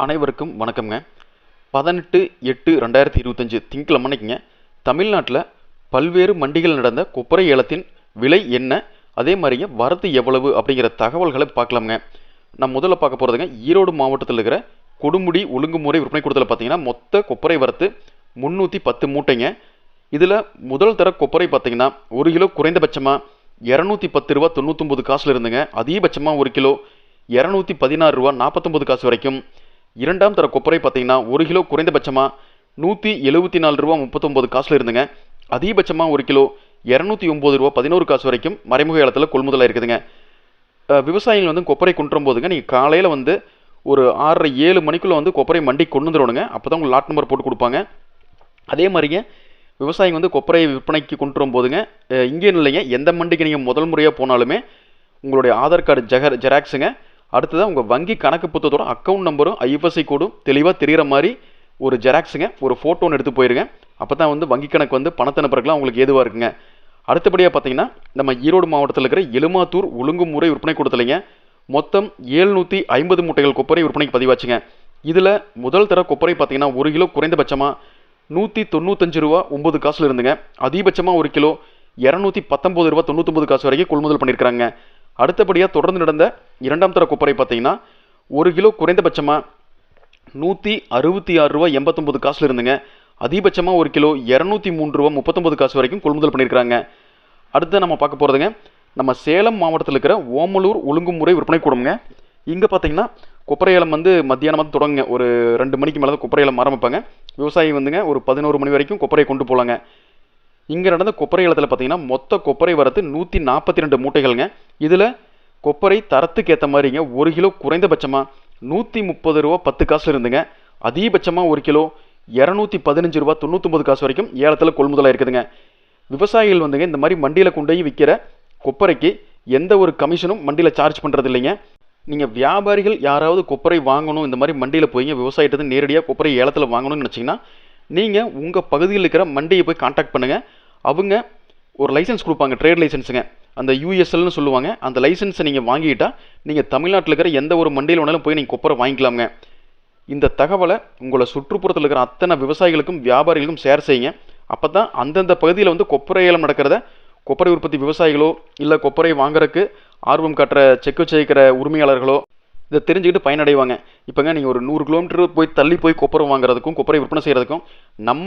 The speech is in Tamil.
அனைவருக்கும் வணக்கம்ங்க. பதினெட்டு எட்டு ரெண்டாயிரத்தி இருபத்தஞ்சு திங்கக்கிழமை அன்னைக்குங்க தமிழ்நாட்டில் பல்வேறு மண்டிகள் நடந்த கொப்பரை ஏலத்தின் விலை என்ன? அதே மாதிரிங்க வரத்து எவ்வளவு? அப்படிங்கிற தகவல்களை பார்க்கலாமுங்க. நான் முதல்ல பார்க்க போகிறதுங்க ஈரோடு மாவட்டத்தில் இருக்கிற கொடுமுடி ஒழுங்குமுறை விற்பனை கூடத்தில் பார்த்தீங்கன்னா மொத்த கொப்பரை வரத்து முந்நூற்றி பத்து மூட்டைங்க. இதில் முதல் தர கொப்பரை பார்த்தீங்கன்னா ஒரு கிலோ குறைந்தபட்சமாக இரநூத்தி பத்து ரூபா தொண்ணூற்றொம்பது காசில் இருந்துங்க. அதிகபட்சமாக ஒரு கிலோ இரநூத்தி பதினாறு ரூபா நாற்பத்தொம்பது காசு வரைக்கும் இரண்டாம் தர கொப்பரை பார்த்தீங்கன்னா ஒரு கிலோ குறைந்தபட்சமாக நூற்றி எழுபத்தி நாலு ரூபா முப்பத்தொம்பது காசில் இருந்துங்க. அதிகபட்சமாக ஒரு கிலோ இரநூத்தி ஒம்பது ரூபா பதினோரு காசு வரைக்கும் மறைமுக இடத்துல கொள்முதலாக இருக்குதுங்க. விவசாயிகள் வந்து கொப்பரை கொண்டுரும் போதுங்க நீங்கள் காலையில் வந்து ஒரு ஆறரை ஏழு மணிக்குள்ளே வந்து கொப்பரை மண்டி கொண்டு வந்துடணுங்க அப்போ தான் உங்களுக்கு லாட் நம்பர் போட்டு கொடுப்பாங்க. அதே மாதிரிங்க விவசாயிங்க வந்து கொப்பரை விற்பனைக்கு கொண்டு போதுங்க. இங்கேயும் இல்லைங்க எந்த மண்டிக்கு நீங்கள் முதல் முறையாக போனாலுமே உங்களுடைய ஆதார் கார்டு ஜெகர் ஜெராக்ஸுங்க அடுத்ததாக உங்கள் வங்கி கணக்கு புத்தகத்தோட அக்கௌண்ட் நம்பரும் ஐஎஃப்எஸ்சி கோடும் தெளிவாக தெரிகிற மாதிரி ஒரு ஜெராக்ஸுங்க ஒரு ஃபோட்டோ ஒன்று எடுத்து போயிருங்க. அப்போ தான் வந்து வங்கி கணக்கு வந்து பணத்தை அனுப்புறதுக்குலாம் உங்களுக்கு ஏதுவாக இருக்குங்க. அடுத்தபடியாக பார்த்தீங்கன்னா நம்ம ஈரோடு மாவட்டத்தில் இருக்கிற எலுமாத்தூர் ஒழுங்குமுறை விற்பனை கொடுத்தலைங்க மொத்தம் ஏழ்நூற்றி ஐம்பது மூட்டைகள் கொப்பரை விற்பனைக்கு பதிவாச்சுங்க. இதில் முதல் தர கொப்பரை பார்த்தீங்கன்னா ஒரு கிலோ குறைந்தபட்சமாக நூற்றி தொண்ணூத்தஞ்சு ரூபா ஒம்பது காசில் இருந்துங்க. அதிகபட்சமாக ஒரு கிலோ இரநூத்தி பத்தொம்பது ரூபா தொண்ணூத்தொம்பது காசு வரைக்கும் கொள்முதல் பண்ணியிருக்கிறாங்க அடுத்தபடியாக தொடர்ந்து நடந்த இரண்டாம் தர கொப்பரை பார்த்தீங்கன்னா ஒரு கிலோ குறைந்தபட்சமாக நூற்றி அறுபத்தி ஆறு ரூபா எண்பத்தொம்பது காசில் இருந்துங்க. அதிகபட்சமாக ஒரு கிலோ இரநூத்தி மூணு ரூபா முப்பத்தொம்பது காசு வரைக்கும் கொள்முதல் பண்ணியிருக்காங்க அடுத்து நம்ம பார்க்க போகிறதுங்க நம்ம சேலம் மாவட்டத்தில் இருக்கிற ஓமலூர் ஒழுங்குமுறை விற்பனை கூடமுங்க. இங்கே பார்த்தீங்கன்னா கொப்பரை ஏலம் வந்து மத்தியானமாக வந்து தொடங்குங்க. ஒரு ரெண்டு மணிக்கு மேலே தான் கொப்பரை ஏலம் ஆரம்பிப்பாங்க. விவசாயி வந்துங்க ஒரு பதினோரு மணி வரைக்கும் கொப்பரையை கொண்டு போகலாங்க இங்கே நடந்த கொப்பரை ஏலத்தில் பார்த்தீங்கன்னா மொத்த கொப்பரை வரத்து நூற்றி நாற்பத்தி ரெண்டு மூட்டைகள்ங்க. இதில் கொப்பரை தரத்துக்கு ஏற்ற மாதிரிங்க ஒரு கிலோ குறைந்தபட்சமாக நூற்றி முப்பது ரூபா பத்து காசு இருந்துங்க. அதிகபட்சமாக ஒரு கிலோ இரநூத்தி பதினஞ்சு ரூபா தொண்ணூற்றொம்பது காசு வரைக்கும் ஏலத்தில் கொள்முதலாக இருக்குதுங்க. விவசாயிகள் வந்துங்க இந்த மாதிரி மண்டியில் கொண்டு போய் விற்கிற கொப்பரைக்கு எந்த ஒரு கமிஷனும் மண்டியில் சார்ஜ் பண்ணுறது இல்லைங்க நீங்கள் வியாபாரிகள் யாராவது கொப்பரை வாங்கணும் இந்த மாதிரி மண்டியில் போய்ங்க விவசாயிட்டது நேரடியாக கொப்பரை ஏலத்தில் வாங்கணும்னு நினச்சிங்கன்னா நீங்கள் உங்கள் பகுதியில் இருக்கிற மண்டியை போய் காண்டாக்ட் பண்ணுங்கள் அவங்க ஒரு லைசன்ஸ் கொடுப்பாங்க ட்ரேட் லைசன்ஸுங்க அந்த யூஎஸ்எல்னு சொல்லுவாங்க. அந்த லைசன்ஸை நீங்கள் வாங்கிட்டால் நீங்கள் தமிழ்நாட்டில் இருக்கிற எந்த ஒரு மண்டியில் வேணாலும் போய் நீங்கள் கொப்பரை வாங்கிக்கலாமுங்க. இந்த தகவலை உங்களை சுற்றுப்புறத்தில் இருக்கிற அத்தனை விவசாயிகளுக்கும் வியாபாரிகளுக்கும் ஷேர் செய்யுங்க. அப்போ தான் அந்தந்த பகுதியில் வந்து கொப்பரை ஏலம் நடக்கிறத கொப்பரை உற்பத்தி விவசாயிகளோ இல்லை கொப்பரை வாங்குறதுக்கு ஆர்வம் காட்டுற செக்கு வச்சிருக்கிற உரிமையாளர்களோ இதை தெரிஞ்சுக்கிட்டு பயனடைவாங்க. இப்போங்க நீங்கள் ஒரு நூறு கிலோமீட்டர் போய் தள்ளி போய் கொப்பரை வாங்குறதுக்கும் கொப்பரை விற்பனை செய்கிறதுக்கும் நம்ம